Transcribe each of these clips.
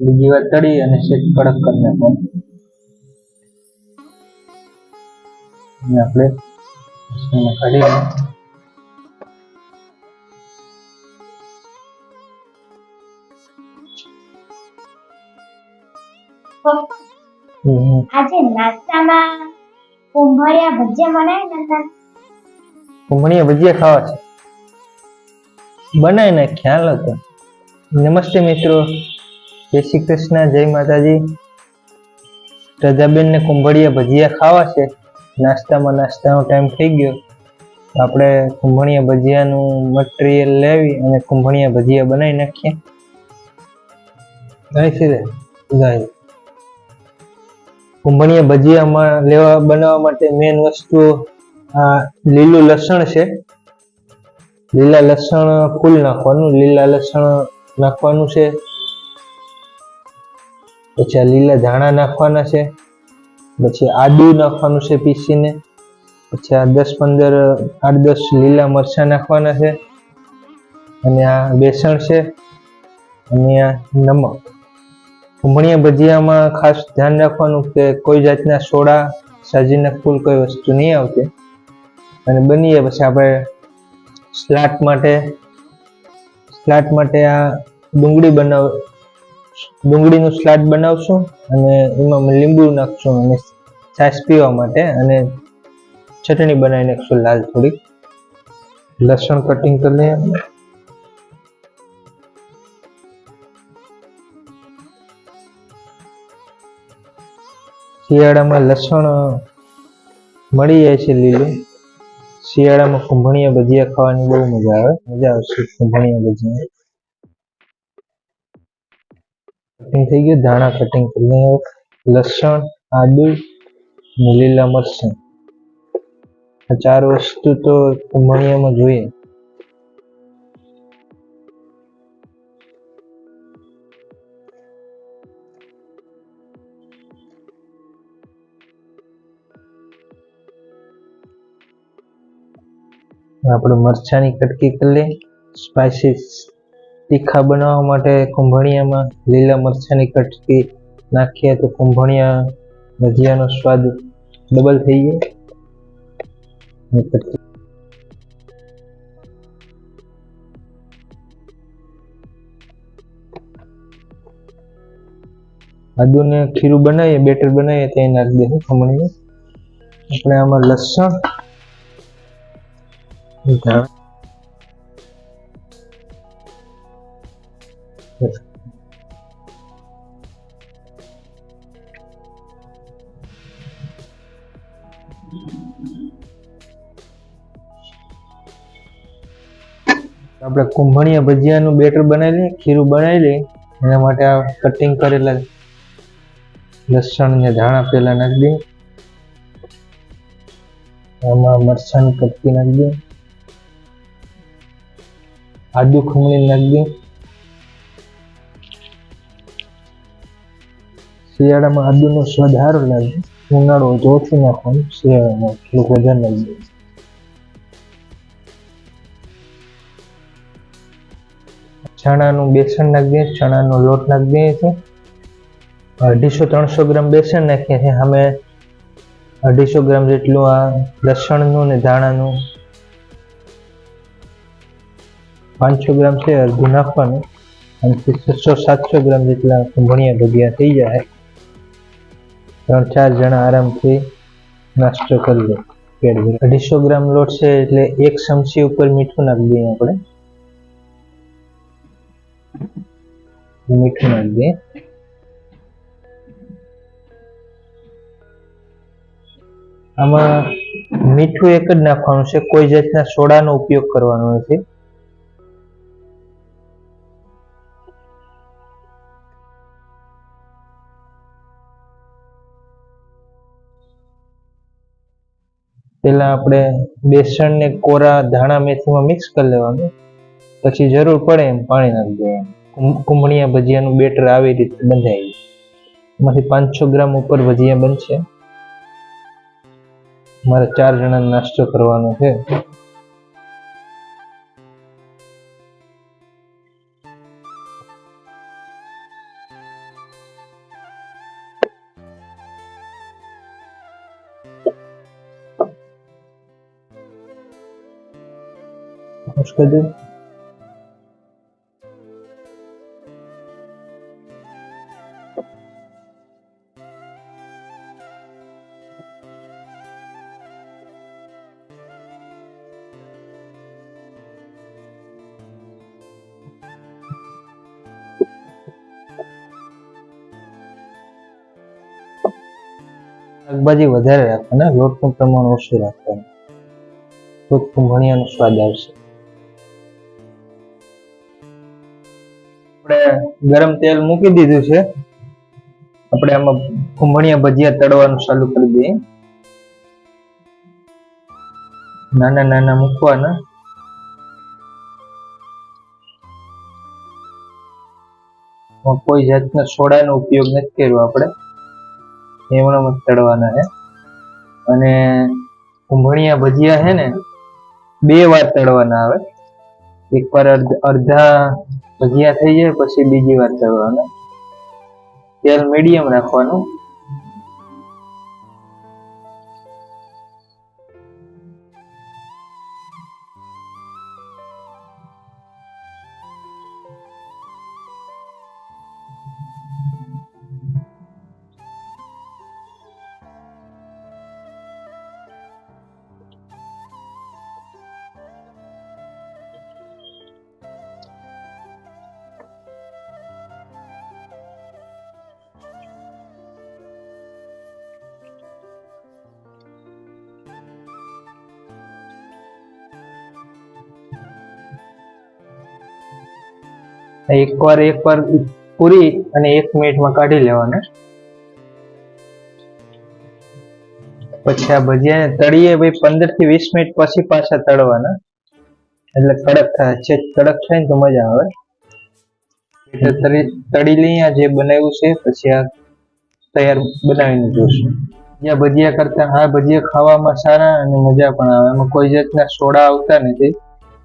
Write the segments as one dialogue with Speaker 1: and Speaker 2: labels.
Speaker 1: બીજી વાર તળી અને સેજ કડક કરી નાખવાનું આપણે એને કાઢી લઈએ.
Speaker 2: પપ્પા
Speaker 1: હમ.
Speaker 2: આજે નાસ્તામાં કુંભળિયા ભજીયા બનાવી નતા
Speaker 1: કુંભળિયા ભજીયા ખાવા છે બનાવી ને ખ્યાલ હતો નમસ્તે મિત્રો જય શ્રી કૃષ્ણ, જય માતાજી. રજાબેન ને કુંભળિયા ભજીયા ખાવા છે. નાસ્તામાં નાસ્તાનો ટાઈમ થઈ ગયો. આપણે કુંભણિયા ભજીયાનું મટીરિયલ લેવી અને કુંભણિયા ભજીયા બનાવી નાખીએ. છે રે? કુંભણિયા ભજીયામાં લેવા બનાવવા માટે મેન વસ્તુ આ લીલું લસણ છે. લીલા લસણ ફૂલ નાખવાનું, લીલા લસણ નાખવાનું છે. પછી આ લીલા ધાણા નાખવાના છે, પછી આદુ નાખવાનું છે પીસીને, પછી આ દસ પંદર, આઠ દસ લીલા મરચાં નાખવાના છે, અને આ બેસણ છે, અને આ નમક. કુંભણિયા ભજીયામાં ખાસ ધ્યાન રાખવાનું કે કોઈ જાતના સોડા, સાજીના ફૂલ કોઈ વસ્તુ નહીં આવતી. અને બનીએ પછી આપણે સ્લાટ માટે સ્લાટ માટે આ ડુંગળી બનાવ ડુંગળીનું સ્લાટ બનાવશું અને એમાં લીંબુ નાખશું અને છાશ પીવા માટે અને ચટણી બનાવી નાખશું લાલ થોડીક. લસણ કટિંગ કરી લઈએ શિયાળામાં લસણ મળી જાય છે લીલું. શિયાળામાં કુંભણિયા ભજીયા ખાવાની બહુ મજા આવે. મજા આવશે કુંભણિયા ભજીયા. કટિંગ થઈ ગયું, ધાણા કટિંગ કરી લસણ, આદુ લીલા મરચાં. આ ચાર વસ્તુ તો મણિયામાં જોઈએ. આપણે મરચાની કટકી કરી લઈએ. સ્પાઇસીસ તીખા બનાવવા માટે કુંભણિયામાં લીલા મરચાંની કટકી નાખીએ તો કુંભણિયા ભજીયાનો સ્વાદ ડબલ થઈ જાય. આદુને ખીરું બનાવીએ, બેટર બનાવીએ, તે નાખી દઈએ ખમણીને આપણે આમાં લસણ, ધાણા આપણે કુંભણીયા ભજીયાનું બેટર બનાવી લઈએ, ખીરું બનાવી લઈએ. એના માટે આ કટિંગ કરેલા લસણ ને ધાણા પેલા નાખી દઈએ. આમાં મરચાંની કટકી નાખી દઈએ. આદુ ખમણી નાખી દઈએ. શિયાળામાં આદુનો સ્વાદ સારો લાગે. ઉનાળો હોય તો ઓછું નાખવાનું શિયાળામાં થોડુંક વધારે નાખી ચણાનું બેસન નાખી દઈએ ચણાનો લોટ નાખી દઈએ છીએ. અઢીસો ત્રણસો ગ્રામ બેસન નાખીએ છીએ. અમે અઢીસો ગ્રામ જેટલું આ લસણનું ને ધાણાનું પાંચસો ગ્રામ છે, અડધું નાખવાનું. અને છસો સાતસો ગ્રામ જેટલા ભણિયા ભગ્યા થઈ જાય. ત્રણ, ચાર જણા આરામથી નાસ્તો કરી લે અઢીસો ગ્રામ લોટ છે એટલે એક ચમચી ઉપર મીઠું નાખી દઈએ આપણે. મીઠું નાખી દઈએ. આમાં મીઠું એક જ નાખવાનું છે, કોઈ જાતના સોડાનો ઉપયોગ કરવાનો નથી. પેલા આપણે બેસણ કોરા, ધાણા, મેથીમાં મિક્સ કરી લેવાનું. પછી જરૂર પડે એમ પાણી નાખી દેવાનું. કુમણિયા ભજીયાનું બેટર આવી રીતે બંધાય એમાંથી પાંચસો ગ્રામ ઉપર ભજીયા બનશે. મારે ચાર જણાનો નાસ્તો કરવાનો છે. મુશ્કેલ શાકભાજી વધારે રાખવાના લોટનું પ્રમાણ ઓછું રાખવાનું તો જ કુંભણિયાનો સ્વાદ આવશે આપણે ગરમ તેલ મૂકી દીધું છે. આપણે આમાં કુંભણિયા ભજીયા તળવાનું ચાલુ કરી દઈએ. નાના નાના મૂકવાના. કોઈ જાતના સોડાનો ઉપયોગ નથી કર્યો આપણે. એમણામાં જ તળવાના છે. અને કુંભણિયા ભજીયા છે ને, બે વાર તળવાના આવે. એકવાર અડધ- અડધા ભજીયા થઈ જાય પછી બીજી વાર તળવાના તેલ મીડિયમ રાખવાનું. એકવાર એકવાર પૂરી અને એક મિનિટમાં કાઢી લેવાના. પછી આ ભજીયાને તળીએ ભાઈ પંદરથી વીસ મિનિટ પછી પાછા તળવાના. એટલે કડક થાય. છે કડક થાય ને તો મજા આવે. એટલે તળી લઈએ, આ જે બનાવ્યું છે, પછી આ તૈયાર બનાવીને જોશું. જ્યાં ભજીયા કરતા આ ભજીયા ખાવામાં સારા અને મજા પણ આવે. એમાં કોઈ જાતના સોડા આવતા નથી.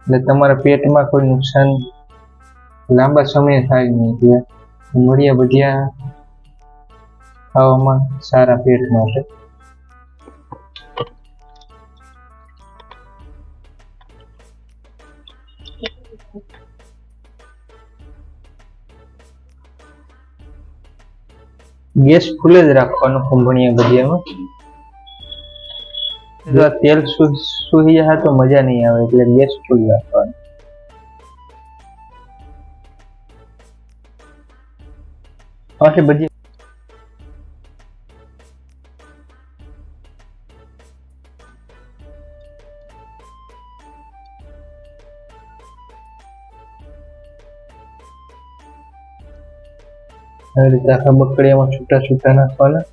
Speaker 1: એટલે તમારા પેટમાં કોઈ નુકસાન લાંબા સમય થાય નહીં એટલે મળ્યા ભજીયા ખાવામાં સારા પેટ માટે. ગેસ ફૂલ જ રાખવાનો કુંભણીયા ગઢિયામાં. તેલ સુ- સુઈ જાય તો મજા નહીં આવે એટલે ગેસ ફૂલ રાખવાનો. પાછી બધી આવી રીતે આખા બકડીયામાં છૂટા છૂટા નાખવાના.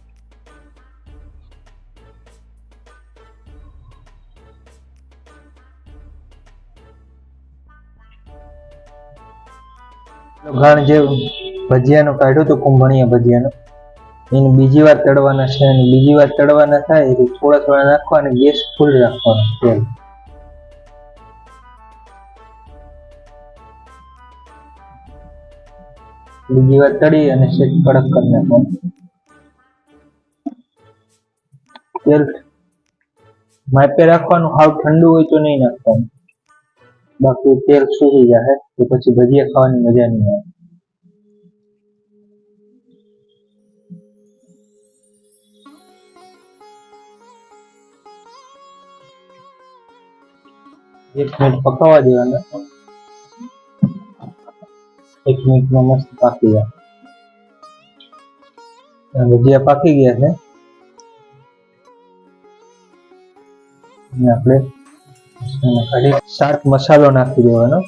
Speaker 1: ઘાણ જે ભજીયાનો કાઢ્યો તો કુંભણિયા ભજીયાનું. એને બીજી વાર તળવાના છે અને બીજી વાર તળવાના થાય એટલે થોડા થોડા નાખવા અને ગેસ ફૂલ રાખવાનો તેલ બીજી વાર તળી અને સેજ કડક કરી નાખવાનું. તેલ માપે રાખવાનું, હાવ ઠંડુ હોય તો નહીં નાખવાનું. બાકી તેલ સૂકી જાય તો પછી ભજીયા ખાવાની મજા નહીં આવે. એક મિનિટ પકાવવા દેવાના. એક મિનિટમાં મસ્ત પાકી જાય ભજીયા પાકી ગયા છે. આપણે એમાં શાક મસાલો નાખી દેવાનો.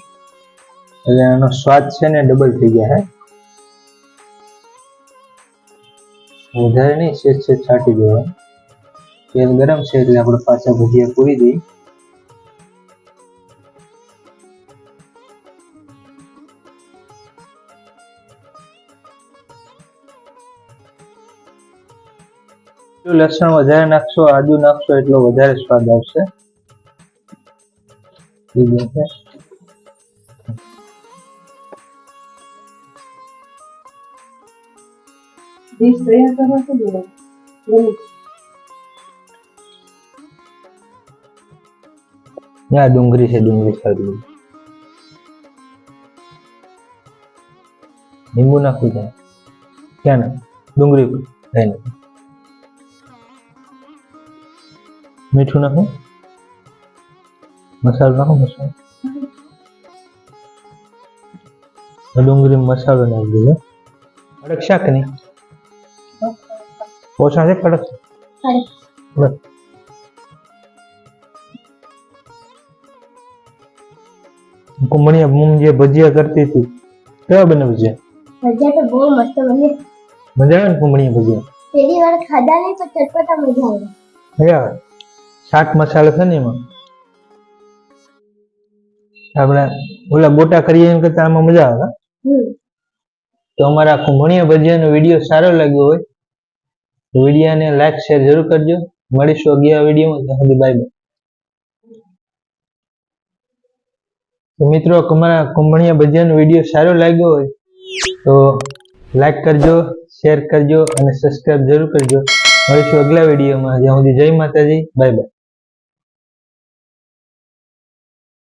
Speaker 1: એટલે એનો સ્વાદ છે ને ડબલ થઈ ગયા છે. વધારે નહીં છે છાંટી દેવાનું. તેલ ગરમ છે એટલે આપણે પાછા ભજીયા પૂરી દઈએ. જેટલું લસણ વધારે નાખશો આદુ નાખશો એટલો વધારે સ્વાદ આવશે.
Speaker 3: ના
Speaker 1: ડુંગળી છે ડુંગળી સારી લીંબુ નાખવું છે. ક્યાં ના ડુંગળી કઈ નાખું. મીઠું નાખું મસાલો નાખો મસાલો ડુંગળી મસાલો નાખી દીધો કડક શાક નહીં ઓછા છે કડક
Speaker 2: અરે
Speaker 1: બસ કુંભણિયા બૂમ જે ભજીયા કરતી હતી કેવા બને ભજીયા
Speaker 2: ભજીયા તો બહુ મસ્ત બને
Speaker 1: મજા આવે ને કુંભણિયા ભજીયા
Speaker 2: પહેલી વાર ખાધા ને તો ચટપટા મજા આવે
Speaker 1: મજા આવે શાક મસાલો છે ને એમાં? આપણે ઓલા ગોટા કરીએ એમ કરતા આમાં મજા આવે તો અમારા કુંભણિયા ભજીયાનો વીડિયો સારો લાગ્યો હોય તો વિડીયોને લાઈક શેર જરૂર કરજો. મળીશું અગિયાર વિડીયોમાં ત્યાં સુધી બાય બાય મિત્રો અમારા કુંભણિયા ભજીયાનો વીડિયો સારો લાગ્યો હોય તો લાઈક કરજો શેર કરજો અને સબસ્ક્રાઇબ જરૂર કરજો. મળીશું અગલા વિડીયોમાં. જ્યાં સુધી જય માતાજી. Bye bye